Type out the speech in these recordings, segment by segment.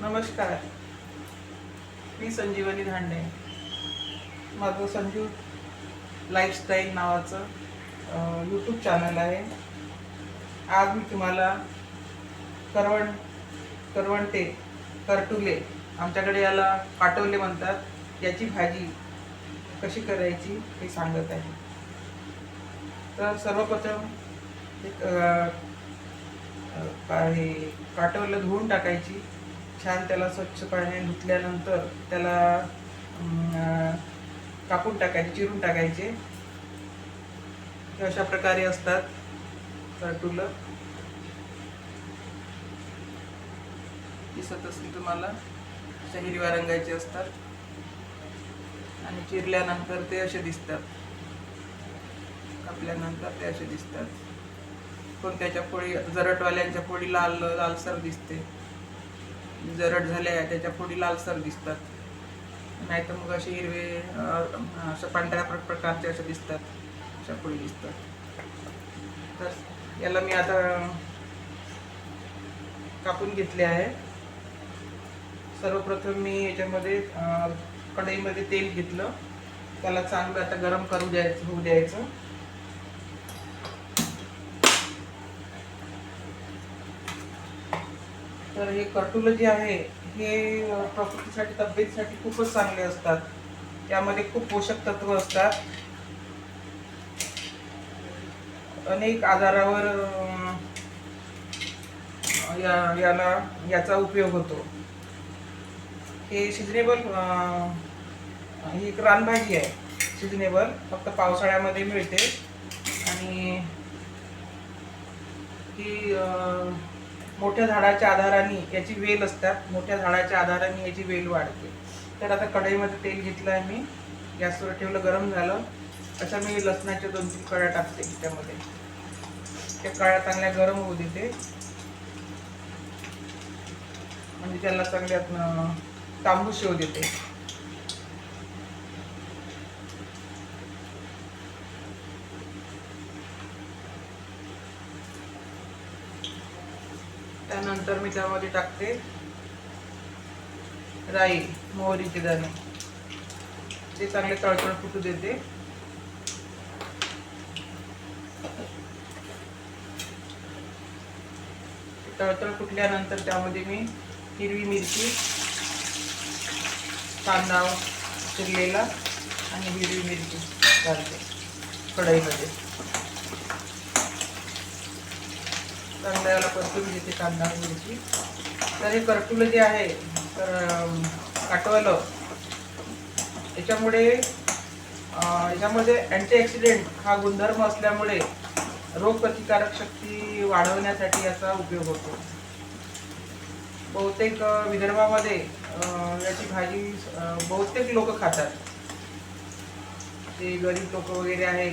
नमस्कार. मी संजीवनी धांडे. माझं संजीव लाईफस्टाईल नावाचं यूट्यूब चॅनल आहे. आज मी तुम्हाला करवण करवंटे करटुले आमच्याकडे याला पाटवले म्हणतात. याची भाजी कशी करायची हे सांगत आहे. तर सर्वप्रथम एक हे काटवलं धुवून टाकायची. छान त्याला स्वच्छ पाण्याने धुतल्यानंतर त्याला कापून टाकायचे चिरून टाकायचे. अशा प्रकारे असतात करटुलं दिसत असेल तुम्हाला अशा हिरव्या रंगाचे असतात. आणि चिरल्यानंतर ते असे दिसतात. कापल्यानंतर ते असे दिसतात. कोणत्याच्या पोळी जरटवाल्यांच्या पोळी लाल लालसर दिसते. जरट झाल्या त्याच्या पुढे लालसर दिसतात. नाही तर मग असे हिरवे असं पांढऱ्या प्रकारचे असं दिसतात. अशा पुढे दिसतात. तर याला मी आता कापून घेतले आहे. सर्वप्रथम मी याच्यामध्ये कढईमध्ये तेल घेतलं. त्याला चांगलं आता गरम करू द्यायचं होऊ द्यायचं. तर हे कर्टुलं जे आहे हे प्रकृतीसाठी तब्येतीसाठी खूपच चांगले असतात. त्यामध्ये खूप पोषक तत्व असतात. अनेक आजारावर या याला याचा उपयोग होतो. हे सिजनेबल ही एक रानभाजी आहे. सिजनेबल फक्त पावसाळ्यामध्ये मिळते. आणि ही मोठ्या झाडाच्या आधाराने याची वेल असतात मोठ्या झाडाच्या आधाराने याची वेल वाढते. तर आता कढईमध्ये तेल घेतलं आहे मी गॅसवर ठेवलं गरम झालं. अशा मी लसणाच्या दोन तीन कळ्या टाकते त्यामध्ये. त्या कळ्या चांगल्या गरम होऊ देते. म्हणजे त्याला चांगल्या तांबूस येऊ देते. नंतर मी त्यामध्ये टाकते. राई मोहरीचे दाणे. ते चांगले तळतळ फुटू देते. तळतळ फुटल्यानंतर त्यामध्ये मी हिरवी मिरची कांदा चिरलेला आणि हिरवी मिरची घालते कढईमध्ये. चांगलं याला परतून घेते कांदा मिरची तर हे करटुलं जे आहे तर काटवलं याच्यामुळे याच्यामध्ये अँटीऑक्सिडेंट हा गुणधर्म असल्यामुळे रोगप्रतिकारक शक्ती वाढवण्यासाठी याचा उपयोग होतो. बहुतेक विदर्भामध्ये याची भाजी बहुतेक लोक खातात. ते गरीब लोक वगैरे आहे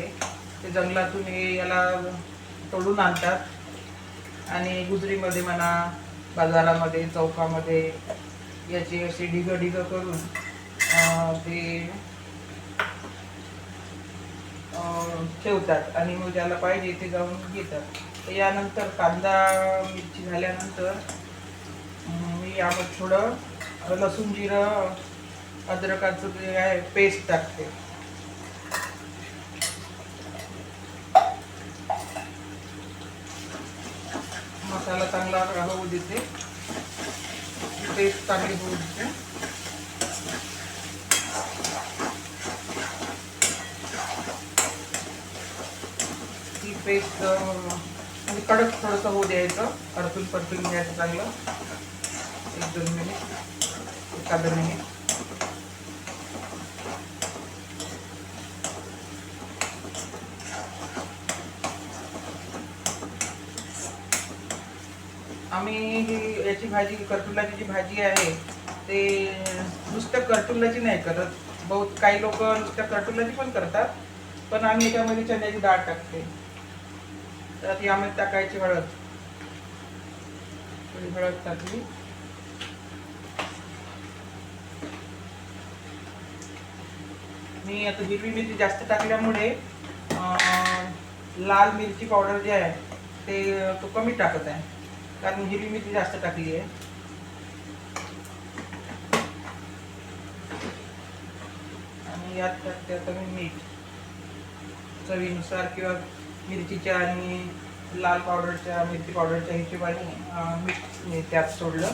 ते जंगलातून हे याला तोडून आणतात. आणि गुजरीमध्ये म्हणा बाजारामध्ये चौकामध्ये याची अशी ढिगं ढिगं करून ते ठेवतात आणि मग ज्याला पाहिजे ते जाऊन घेतात. तर यानंतर कांदा मिरची झाल्यानंतर मी यामध्ये थोडं लसूण जिरं अद्रकाचं जे आहे पेस्ट टाकते. मसाला चांगला होऊ देते. पेस्ट चांगली होऊ देते. ती पेस्ट म्हणजे कडक थोडंसं होऊ द्यायचं. परतून परतून घ्यायचं चांगलं. एक दोन मिनिट एखादं मिनिट. आम्ही ही याची भाजी करटुलाची जी भाजी आहे ते नुसतं करटुलाची नाही करत. बहुत काही लोक नुसत्या करटुलाची पण करतात पण आम्ही याच्यामध्ये चण्याची डाळ टाकते. तर यामध्ये टाकायची हळद. थोडी हळद टाकली. मी आता हिरवी मिरची जास्त टाकल्यामुळे लाल मिरची पावडर जे आहे ते तो कमी टाकत आहे. कारण हिरवी मिरची जास्त टाकली आहे. आणि यात टाकते आता मी मीठ. चवीनुसार किंवा मिरचीच्या आणि लाल पावडरच्या मिरची पावडरच्या हिशोबाने मीठ मी त्यात सोडलं.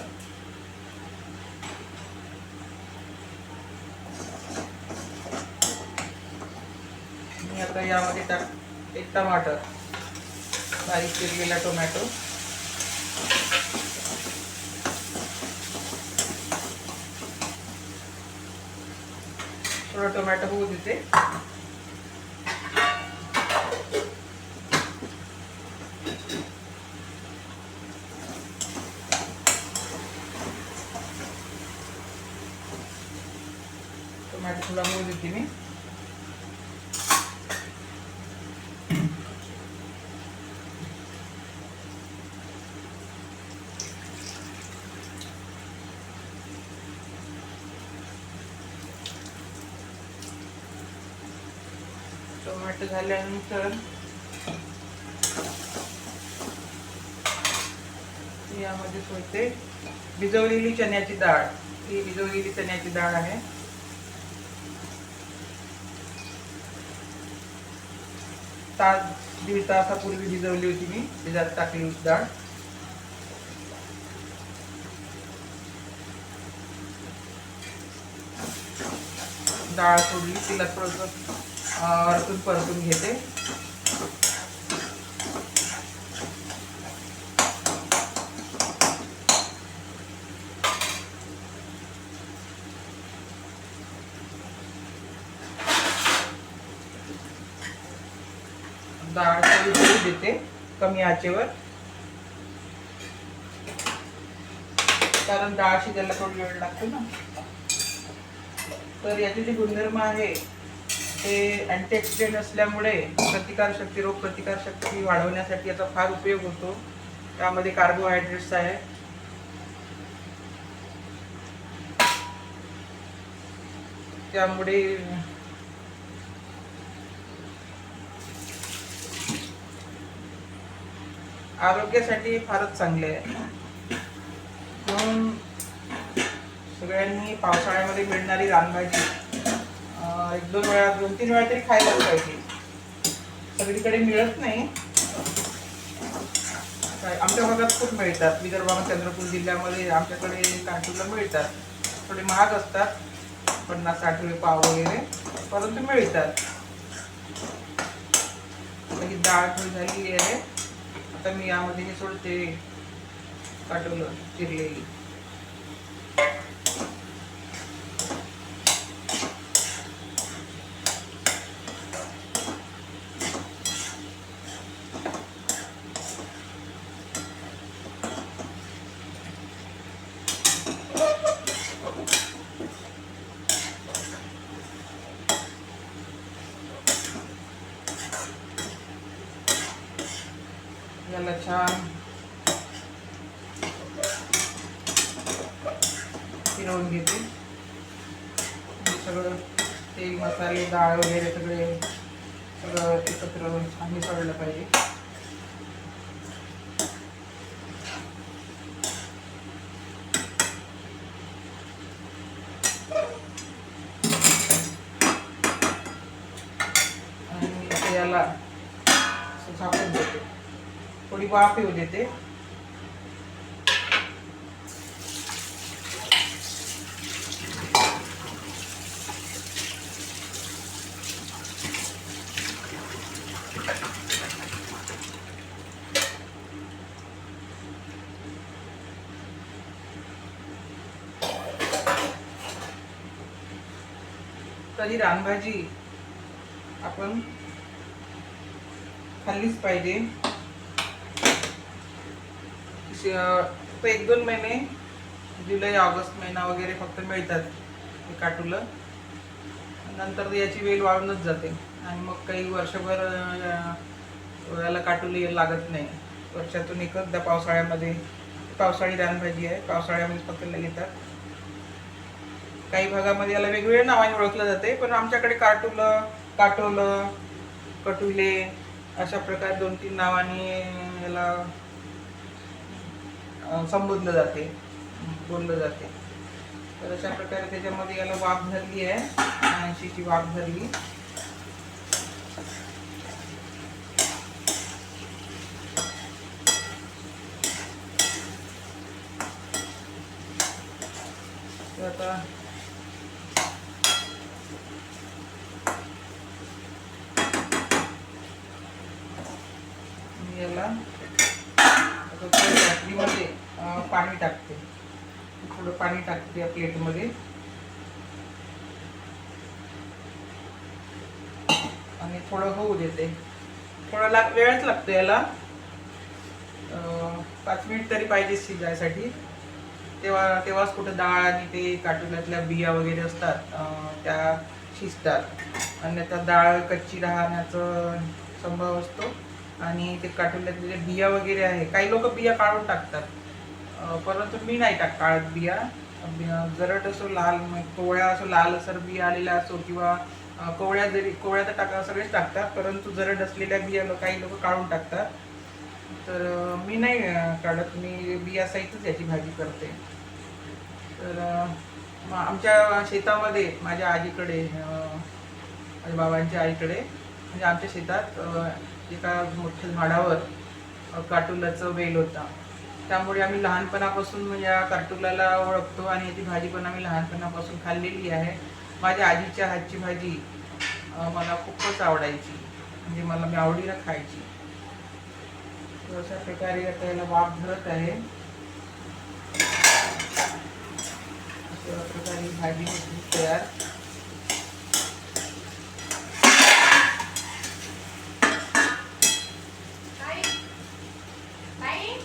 मी आता यामध्ये टाक एक टमाटर बारीक चिरलेला टोमॅटो. थोडं टोमॅटो होऊ देते टोमॅटो थोडा होऊ देते मी टोमॅटो झाल्यानंतर यामध्ये सोडते. भिजवलेली चण्याची डाळ. ही भिजवलेली चण्याची डाळ आहे. तास दीड तासापूर्वी भिजवली होती मी. त्याच्यात टाकली होती डाळ. डाळ सोडली. तिला थोडंसं वरतून परतून घेते. डाळ देते कमी आचेवर. कारण डाळ शिजायला थोडी वेळ लागतो ना. तर याचे जे गुणधर्म आहे ते अँटीऑक्सिडेंट असल्यामुळे प्रतिकारशक्ती रोग प्रतिकारशक्ती वाढवण्यासाठी याचा फार उपयोग होतो. त्यामध्ये कार्बोहायड्रेट्स आहे. त्यामुळे आरोग्यासाठी फारच चांगले आहे. म्हणून सगळ्यांनी पावसाळ्यामध्ये मिळणारी रानभाजी एक दोन वेळा दोन तीन वेळा तरी खायलाच पाहिजे. सगळीकडे मिळत नाही. आमच्या भागात खूप मिळतात. विदर्भामध्ये चंद्रपूर जिल्ह्यामध्ये आमच्याकडे कांटूला मिळतात. थोडे महाग असतात. पन्नास साठ रुपये पाव वगैरे. परंतु मिळतात. ही डाळ थोडी झालेली आहे. आता मी यामध्ये हे सोडते काटवलं चिरलेली. याला फिरवून घेते. सगळं तेल मसाले डाळ वगैरे सगळे सगळं एकत्र छान मिसळलं पाहिजे. आणि याला झाकून देते. थोडी वाफ येऊ देते तरी रानभाजी आपण खाल्लीच पाहिजे. श- फक्त एक दोन महिने जुलै ऑगस्ट महिना वगैरे फक्त मिळतात हे काटुलं. नंतर याची वेल वाळूनच जाते. आणि मग काही वर्षभर याला काटुलं लागत नाही. वर्षातून एकदा पावसाळ्यामध्ये पावसाळी रानभाजी आहे. पावसाळ्यामध्ये फक्त घेतात काही भागामध्ये याला वेगवेगळ्या नावाने ओळखलं जाते पण आमच्याकडे काटुलं काटोलं कटुले अशा प्रकारे दोन तीन नावाने याला संबोधलं जाते. बोललं जाते. तर अशा प्रकारे त्याच्यामध्ये याला वाफ धरली आहे. ऐंशीची वाफ धरली. तर आता याला बाटलीमध्ये पाणी टाकते. थोडं पाणी टाकते या प्लेटमध्ये. आणि थोडं होऊ देते. थोडा लाग वेळच लागतो याला. पाच मिनिट तरी पाहिजे शिजायसाठी. तेव्हा तेव्हाच कुठं डाळ आणि ते काटुल्यातल्या बिया वगैरे असतात त्या शिजतात. आणि त्या डाळ कच्ची राहण्याचं संभव असतो. आणि ते काटुल्यातले जे बिया वगैरे आहे काही लोक बिया काढून टाकतात. परंतु मी नाही टाक काढत बिया. जरट असो लाल कोवळ्या असो लाल असर बिया आलेला असो किंवा कोवळ्या जरी कोवळ्या तर टाका सगळेच टाकतात. परंतु जरट असलेल्या बिया काही लोक काढून टाकतात. तर मी नाही काढत. मी बिया सहितच याची भाजी करते. तर आमच्या शेतामध्ये माझ्या आजीकडे माझ्या बाबांच्या आईकडे म्हणजे आमच्या शेतात एका मोठ्या झाडावर काटुलाचं वेल होता. त्यामुळे आम्ही लहानपणापासून म्हणजे या काटुलाला ओळखतो आणि याची भाजी पण आम्ही लहानपणापासून खाल्लेली आहे. माझ्या आजीच्या हातची भाजी मला खूपच आवडायची. म्हणजे मला मी आवडीनं खायची. अशा प्रकारे आता याला वाफ धरत आहे. अशा प्रकारे भाजी तयार.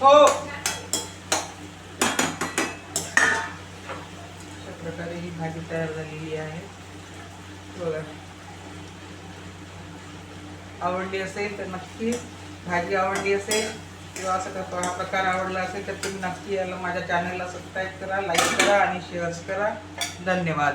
हो. अशा प्रकारे ही भाजी तयार झालेली आहे. बघा. आवडली असेल तर नक्की भाजी आवडली असेल किंवा असं करतो हा प्रकार आवडला असेल तर तुम्ही नक्की याला माझ्या चॅनलला सबस्क्राईब करा लाईक करा आणि शेअर्स करा. धन्यवाद.